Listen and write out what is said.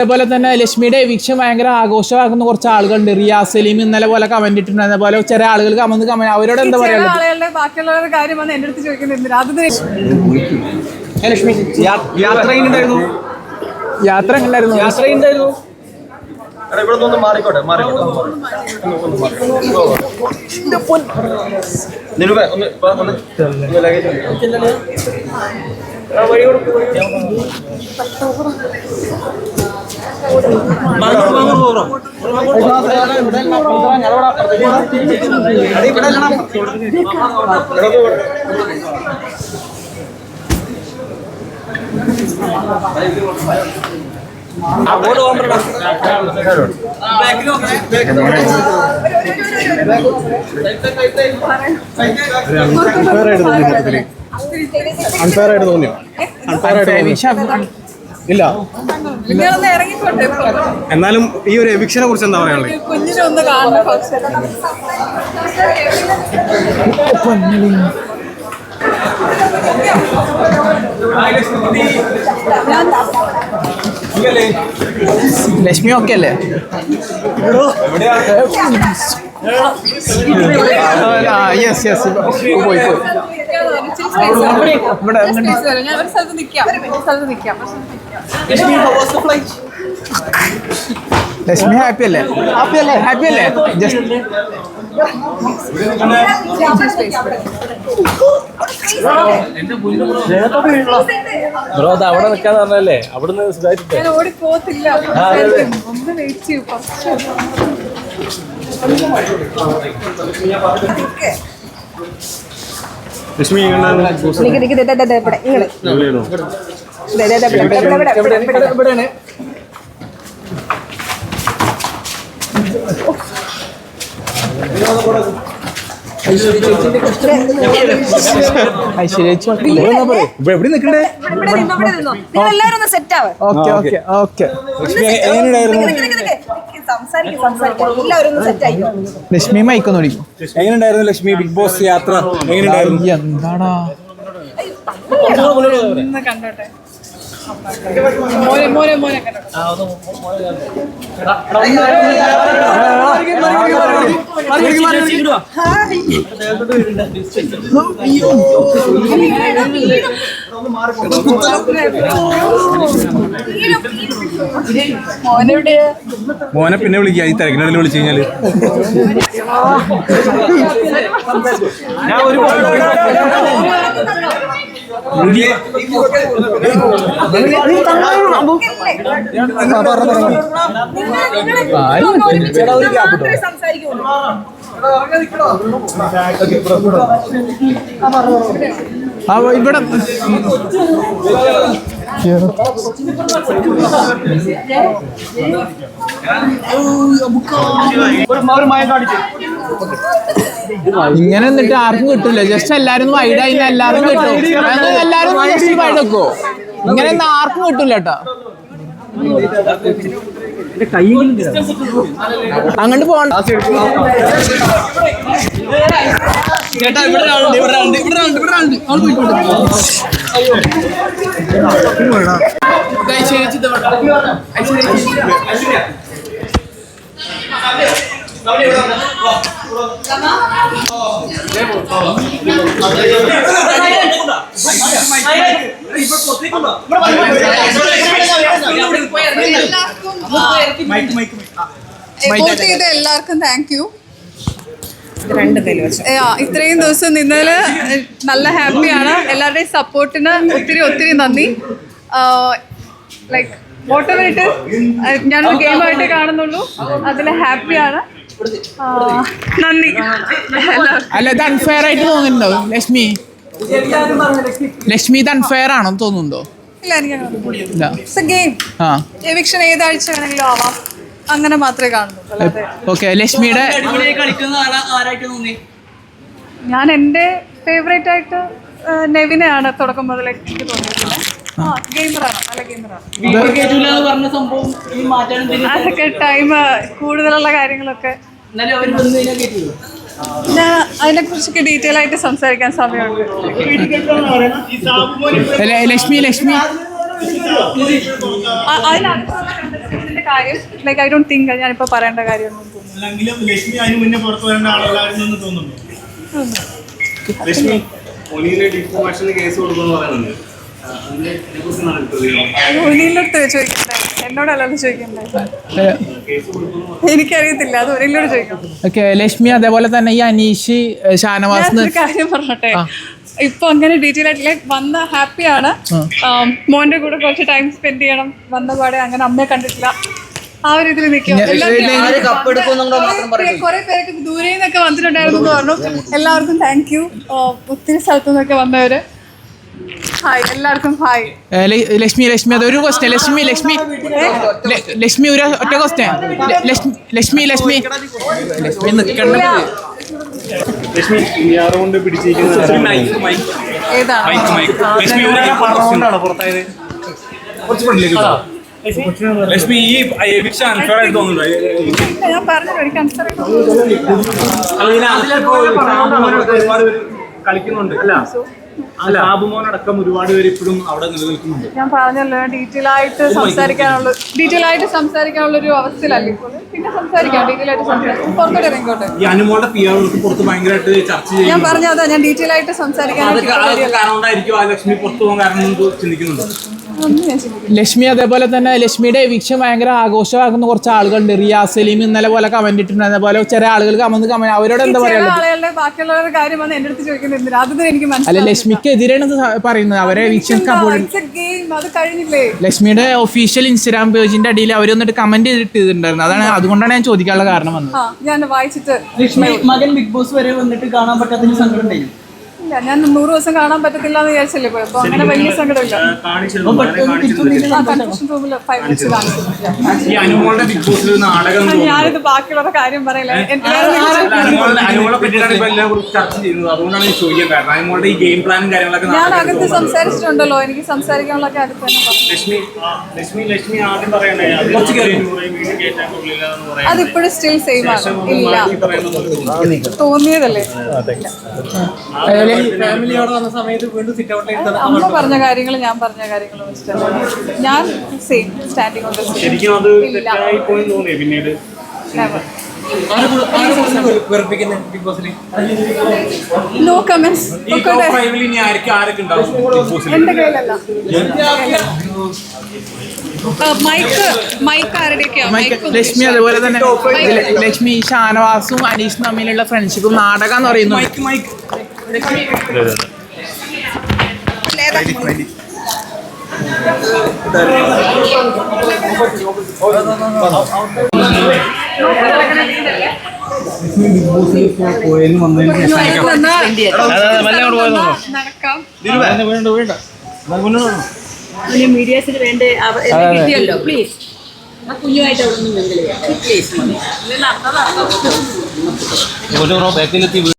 അതേപോലെ തന്നെ ലക്ഷ്മിയുടെ എവിക്ഷൻ ഭയങ്കര ആഘോഷമാക്കുന്ന കുറച്ച് ആളുകളുണ്ട്. റിയാസ് സലീം ഇന്നലെ പോലെ കമന്റ് ഇട്ടിട്ടുണ്ട്. അതേപോലെ ചില ആളുകൾ കമന്റ് കമന്റ് അവരോട് എന്താ പറയാ പറയാനുള്ളത്? ബാക്കിയുള്ളവരുടെ കാര്യം വന്ന് എന്റെ അടുത്ത് ചോദിക്കുന്നുണ്ട് അത് ലക്ഷ്മി. യാത്ര എങ്ങനെയായിരുന്നു മാറിക്കോട്ടെ മാറിക്കോട്ടെ വഴി കൊടുക്ക്, അങ്ങോട്ട് പോകാൻ പറയടാ. അൺഫെയർ ആയിട്ട് തോന്നിയോ ഇല്ല നിങ്ങളൊന്ന് ഇല്ല. എന്നാലും ഈ ഒരു എവിക്ഷനെ കുറിച്ച് എന്താ പറയാനുള്ളത്? കാണണം ലക്ഷ്മി ഓക്കെ അല്ലേ? യെസ് യെസ് പോയി പോയി. ഇവിടെ ഞാൻ ഒരു സ്ഥലത്ത് നിൽക്കാം ഒരു സ്ഥലത്ത് നിൽക്കാം ലക്ഷ്മി ഹാപ്പി അല്ലേ ഹാപ്പി അല്ലേ ഹാപ്പി അല്ലേ ജസ്റ്റ് ബ്രോ അത് അവിടെ നിൽക്കാന്ന് പറഞ്ഞല്ലേ അവിടുന്ന് ഞാൻ ഓടി പോകത്തില്ല. ഒന്ന് വെയിറ്റ് ചെയ്യും ലക്ഷ്മി എവിടെ നിൽക്കണ്ടേ? Okay okay okay. ആയിക്കോ. ലക്ഷ്മി മൈക്കൊന്ന് വിളിക്കും. എങ്ങനെയുണ്ടായിരുന്നു ലക്ഷ്മി ബിഗ് ബോസ് യാത്ര? എങ്ങനെയുണ്ടായിരുന്നു? എന്താടാ? കണ്ടോട്ടെ. മോനെ മോനെ മോനെ മോനെ പിന്നെ വിളിക്കുക ഈ തിരക്കിനിടയിൽ വിളിച്ചു കഴിഞ്ഞാൽ ഞാൻ ഒരു സംസാരിക്കുള്ളൂ ഇവിടെ. ഇങ്ങനെ എന്നിട്ട് ആർക്കും കിട്ടില്ല ജസ്റ്റ് എല്ലാരും വൈഡ് ആയി എല്ലാരും കിട്ടും. എല്ലാരും ജസ്റ്റ് വൈഡ് വെക്കോ ഇങ്ങനെ ആർക്കും കിട്ടില്ല കേട്ടോ അങ്ങോട്ട് പോകണ്ട ചേട്ടാ ഇവിടെ ഇവിടെ ഇവിടെ ഇവിടെ ഇവിടെ. ചേച്ചി. എല്ലാവർക്കും താങ്ക് യു ഇത്രയും ദിവസം നിന്നതിൽ നല്ല ഹാപ്പിയാണ് എല്ലാവരുടെയും സപ്പോർട്ടിന് ഒത്തിരി ഒത്തിരി നന്ദി ലൈക്ക് വോട്ട് ഇട്ട് ഞാനൊരു ഗെയിമായിട്ട് കാണുന്നുള്ളൂ അതിൽ ഹാപ്പിയാണ് നന്ദി അല്ല ഇത് അൺഫെയർ ആയിട്ട് തോന്നുന്നുണ്ടോ ലക്ഷ്മി ലക്ഷ്മി ഇത് അൺഫെയർ ആണോ തോന്നുന്നുണ്ടോ ഇല്ല എനിക്ക് ഗെയിം എവിക്ഷൻ ഏതാഴ്ച വേണമെങ്കിലും ആവാം അങ്ങനെ മാത്രമേ കാണുന്നുള്ളൂ ഓക്കെ ലക്ഷ്മിയുടെ ഞാൻ എന്റെ ഫേവറേറ്റ് ആയിട്ട് നെവിനെയാണ് തുടക്കം മുതലേ എനിക്ക് തോന്നിയിട്ടുള്ളത് അതൊക്കെ ടൈം കൂടുതലുള്ള കാര്യങ്ങളൊക്കെ. ഞാൻ അതിനെക്കുറിച്ചൊക്കെ ഡീറ്റെയിൽ ആയിട്ട് സംസാരിക്കാൻ സമയമുണ്ട്. ലക്ഷ്മി ലക്ഷ്മി. ആ- അതിനകത്ത് കാര്യം ലൈക്ക് ഐ ഡോണ്ട് തിങ്ക് ഞാനിപ്പോൾ പറയേണ്ട കാര്യമൊന്നും തോന്നുന്നു. ലക്ഷ്മി അതിന് കേസ് കൊടുക്കുമെന്ന് പറയുന്നുണ്ട്. ഒനിയിലടുത്ത് ചോദിക്കണ്ടേ? എന്നോടല്ലല്ലോ ചോദിക്കണ്ടേ? എനിക്കറിയത്തില്ല അത് ഒനിയിലോട് ചോദിക്കണം ഓക്കെ ലക്ഷ്മി അതേപോലെ തന്നെ ഈ അനീഷ് ഷാനവാസ് കാര്യം പറഞ്ഞോട്ടെ? ഇപ്പൊ അങ്ങനെ ഡീറ്റെയിൽ ആയിട്ട് വന്ന വന്ന ഹാപ്പിയാണ് മോന്റെ കൂടെ കുറച്ച് ടൈം സ്പെൻഡ് ചെയ്യണം. വന്ന പാടെ അങ്ങനെ അമ്മയെ കണ്ടിട്ടില്ല. ആ ഒരു ഇതിൽ നിൽക്കും. കുറെ പേരൊക്കെ ദൂരെ നിന്നൊക്കെ വന്നിട്ടുണ്ടായിരുന്നു പറഞ്ഞു. എല്ലാവർക്കും താങ്ക് യു ഒത്തിരി സ്ഥലത്തു നിന്നൊക്കെ വന്നവര്. ഹായ് എല്ലാവർക്കും ഹായ്. ലക്ഷ്മി ലക്ഷ്മി അതൊരു ക്വസ്റ്റ്യൻ ലക്ഷ്മി ലക്ഷ്മി. ലക്ഷ്മി ഒരു ഒറ്റ ക്വസ്റ്റ്യൻ ലക്ഷ്മി ലക്ഷ്മി ലക്ഷ്മി. ലക്ഷ്മി നിൽക്കണ്ട. ഈ എവിക്ഷൻ അൺഫെയർ ആയിട്ട് തോന്നുന്നുണ്ടോ? ഞാൻ പറഞ്ഞു കളിക്കുന്നുണ്ട്. അല്ല. അല്ല. ആബുമോനടക്കം ഒരുപാട് പേര് ഇപ്പോഴും അവിടെ നിലനിൽക്കുന്നുണ്ട്. ഞാൻ പറഞ്ഞല്ലോ ഡീറ്റെയിൽ ആയിട്ട് സംസാരിക്കാനുള്ള ഡീറ്റെയിൽ ആയിട്ട് സംസാരിക്കാനുള്ള ഒരു അവസ്ഥയിലല്ലേ പിന്നെ സംസാരിക്കാം ഡീറ്റെയിൽ ആയിട്ട് സംസാരിക്കാം പുറത്തോട്ട് ഇറങ്ങിക്കോട്ടെ ഈ അനുമോളുടെ പി ആറുകൾക്ക് പുറത്ത് ഭയങ്കരമായിട്ട് ചർച്ച ചെയ്യും ഞാൻ പറഞ്ഞ അതാ ഞാൻ ഡീറ്റെയിൽ ആയിട്ട് സംസാരിക്കാൻ ആ ലക്ഷ്മി പുറത്തു പോകാൻ കാരണം എന്ന് ചിന്തിക്കുന്നുണ്ടോ. ലക്ഷ്മി അതേപോലെ തന്നെ ലക്ഷ്മിയുടെ വീക്ഷം ഭയങ്കര ആഘോഷമാക്കുന്ന കുറച്ച് ആളുകളുണ്ട്. റിയാ സലീം ഇന്നലെ പോലെ കമന്റ് ഇട്ടിട്ടുണ്ട് അതേപോലെ ചെറിയ ആളുകൾ കമന്ന് കമന്റ് അവരോട് എന്താ പറയുക ആളുകളുടെ ബാക്കിയുള്ളവരുടെ കാര്യം വന്ന് എന്റെ അടുത്ത് ചോദിക്കുന്നില്ല അത് എനിക്ക് അല്ല ലക്ഷ്മിക്ക് എതിരെയാണ് പറയുന്നത്. അവരെ കഴിഞ്ഞില്ലേ? ലക്ഷ്മിയുടെ ഒഫീഷ്യൽ ഇൻസ്റ്റാഗ്രാം പേജിന്റെ അടിയിൽ അവർ വന്നിട്ട് കമന്റ് ചെയ്തിട്ടുണ്ടായിരുന്നു അതാണ് അതുകൊണ്ടാണ് ഞാൻ ചോദിക്കാനുള്ള കാരണം വന്നത്. ഞാൻ വായിച്ചിട്ട് ലക്ഷ്മി മകൻ ബിഗ് ബോസ് വരെ വന്നിട്ട് കാണാൻ പറ്റാത്ത സങ്കടം ഇല്ല ഞാൻ നൂറ് ദിവസം കാണാൻ പറ്റത്തില്ല എന്ന് വിചാരിച്ചല്ലേ പോയി. അപ്പൊ അങ്ങനെ വലിയ സങ്കടമില്ല. ഈ അനുമോളുടെ ബിഗ് ബോസിൽ നാടകം ഞാനിത് ബാക്കിയുള്ളവരുടെ കാര്യം പറയില്ല. അനുമോളെ പറ്റിയിട്ടാണ് ഇപ്പൊ എല്ലാം കൂടി ചർച്ച ചെയ്യുന്നത്. അതുകൊണ്ടാണ് ഈ കാരണം. അനുമോളുടെ ഈ ഗെയിം പ്ലാനും കാര്യങ്ങളൊക്കെ ഞാൻ അകത്ത് സംസാരിച്ചിട്ടുണ്ടല്ലോ. എനിക്ക് സംസാരിക്കാനുള്ളൊക്കെ അകത്ത് ലക്ഷ്മി ലക്ഷ്മി ലക്ഷ്മി ആദ്യം പറയണേ. അതിപ്പോഴും സ്റ്റിൽ സെയിം ആണ്. ഇല്ല. പറയുന്നത് തോന്നിയതല്ലേ? ഫാമിലി അവിടെ വന്ന സമയത്ത് വീണ്ടും സിറ്റ് ഔട്ടിൽ അമ്മ പറഞ്ഞ കാര്യങ്ങൾ ഞാൻ പറഞ്ഞ കാര്യങ്ങൾ ഞാൻ സെയിം സ്റ്റാൻഡിങ് ഓൺ ദ ശരിക്കും അത് തെറ്റായി പോയി തോന്നി പിന്നീട്? നോ കമന്റ്സ് എന്റെ കയ്യിലല്ല. മൈക്ക് മൈക്ക് ലക്ഷ്മി അതുപോലെ തന്നെ. ലക്ഷ്മി ഷാനവാസും അനീഷും തമ്മിലുള്ള ഫ്രണ്ട്ഷിപ്പും നാടകം എന്ന് പറയുന്നു നിന്ന് പ്ലീസ്